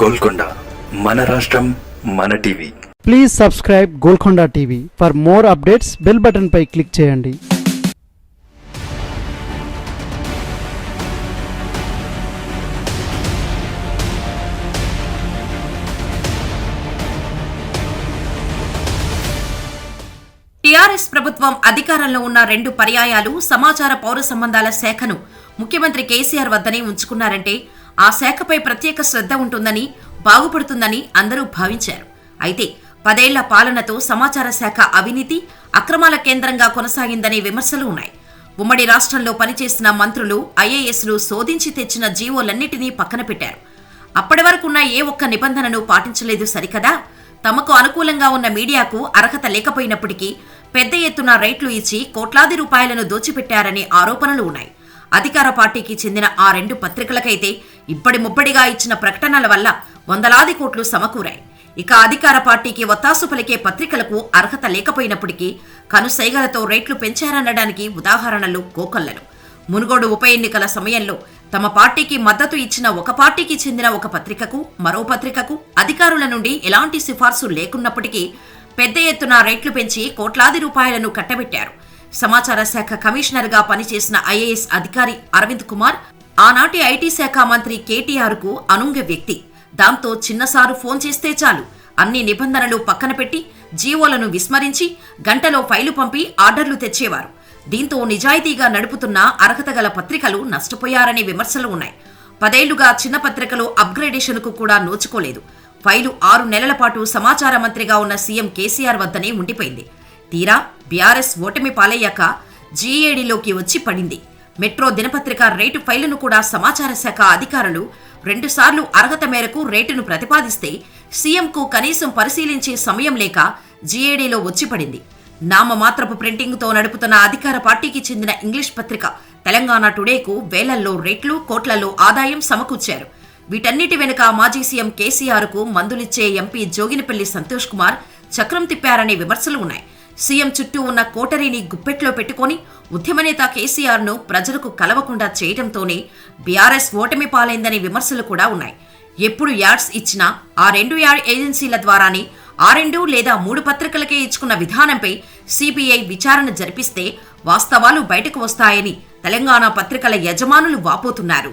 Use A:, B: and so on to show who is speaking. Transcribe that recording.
A: గోల్కొండ మన రాష్ట్రం మన TV.
B: Please subscribe Golconda TV for more updates bell button pi click చేయండి.
C: టీఆర్ఎస్ ప్రభుత్వం అధికారంలో ఉన్న రెండు పర్యాయాలు సమాచార పౌర సంబంధాల శాఖను ముఖ్యమంత్రి కేసీఆర్ వద్దనే ఉంచుకున్నారంటే ఆ శాఖపై ప్రత్యేక శ్రద్ధ ఉంటుందని బాగుపడుతుందని అందరూ భావించారు. అయితే పదేళ్ళ పాలనతో సమాచార శాఖ అవినీతి అక్రమాల కేంద్రంగా కొనసాగిందనే విమర్శలు ఉన్నాయి. ఉమ్మడి రాష్ట్రంలో పనిచేసిన మంత్రులు ఐఏఎస్లు శోధించి తెచ్చిన జీవోలన్నిటినీ పక్కన పెట్టారు. అప్పటి వరకున్న ఏ ఒక్క నిబంధనను పాటించలేదు సరికదా? తమకు అనుకూలంగా ఉన్న మీడియాకు అర్హత లేకపోయినప్పటికీ పెద్ద ఎత్తున రేట్లు ఇచ్చి కోట్లాది రూపాయలను దోచిపెట్టారనే ఆరోపణలు ఉన్నాయి. అధికార పార్టీకి చెందిన ఆ రెండు పత్రికలకైతే ఇప్పటి ముప్పడిగా ఇచ్చిన ప్రకటనల వల్ల వందలాది కోట్లు సమకూరాయి. ఇక అధికార పార్టీకి ఒత్తాసు పలికే పత్రికలకు అర్హత లేకపోయినప్పటికీ కనుసైగలతో రేట్లు పెంచారనడానికి ఉదాహరణలు కోకొల్లలు మునుగోడు ఉప ఎన్నికల సమయంలో తమ పార్టీకి మద్దతు ఇచ్చిన ఒక పార్టీకి చెందిన ఒక పత్రికకు మరో పత్రికకు అధికారుల నుండి ఎలాంటి సిఫార్సు లేకున్నప్పటికీ పెద్ద ఎత్తున రేట్లు పెంచి కోట్లాది రూపాయలను కట్టబెట్టారు. సమాచార శాఖ కమిషనర్గా పనిచేసిన ఐఏఎస్ అధికారి అరవింద్ కుమార్ ఆనాటి ఐటీ శాఖ మంత్రి కేటీఆర్కు అనుంగ వ్యక్తి. దాంతో చిన్నసారు ఫోన్ చేస్తే చాలు. అన్ని నిబంధనలు పక్కన పెట్టి జీవోలను విస్మరించి గంటలో ఫైలు పంపి ఆర్డర్లు తెచ్చేవారు. దీంతో నిజాయితీగా నడుపుతున్న అర్హత గల పత్రికలు నష్టపోయారనే విమర్శలు ఉన్నాయి. పదేళ్ళుగా చిన్న పత్రికలు అప్గ్రేడేషన్కు కూడా నోచుకోలేదు. ఫైలు ఆరు నెలల పాటు సమాచార మంత్రిగా ఉన్న సీఎం కేసీఆర్ వద్దనే ఉండిపోయింది. తీరా బీఆర్ఎస్ ఓటమి పాలయ్యాక జీఏడీలోకి వచ్చి పడింది. మెట్రో దినపత్రిక రేటు ఫైలును కూడా సమాచార శాఖ అధికారులు రెండుసార్లు అర్హత మేరకు రేటును ప్రతిపాదిస్తే సీఎంకు కనీసం పరిశీలించే సమయం లేక జీఏడీలో వచ్చిపడింది నామమాత్రపు ప్రింటింగ్తో నడుపుతున్న అధికార పార్టీకి చెందిన ఇంగ్లీష్ పత్రిక తెలంగాణ టుడేకు వేలల్లో రేట్లు కోట్లలో ఆదాయం సమకూర్చారు. వీటన్నిటి వెనుక మాజీ సీఎం కేసీఆర్కు మందులిచ్చే ఎంపీ జోగినిపల్లి సంతోష్ కుమార్ చక్రం తిప్పారనే విమర్శలు ఉన్నాయి. సీఎం చుట్టూ ఉన్న కోటరీని గుప్పెట్లో పెట్టుకొని ఉద్యమనేత కేసీఆర్ను ప్రజలకు కలవకుండా చేయడంతోనే బీఆర్ఎస్ ఓటమి పాలైందని విమర్శలు కూడా ఉన్నాయి. ఎప్పుడు యాడ్స్ ఇచ్చినా ఆ రెండు యాడ్ ఏజెన్సీల ద్వారానే ఆ రెండు లేదా మూడు పత్రికలకే ఇచ్చుకున్న విధానంపై సిబిఐ విచారణ జరిపిస్తే వాస్తవాలు బయటకు వస్తాయని తెలంగాణ పత్రికల యజమానులు వాపోతున్నారు.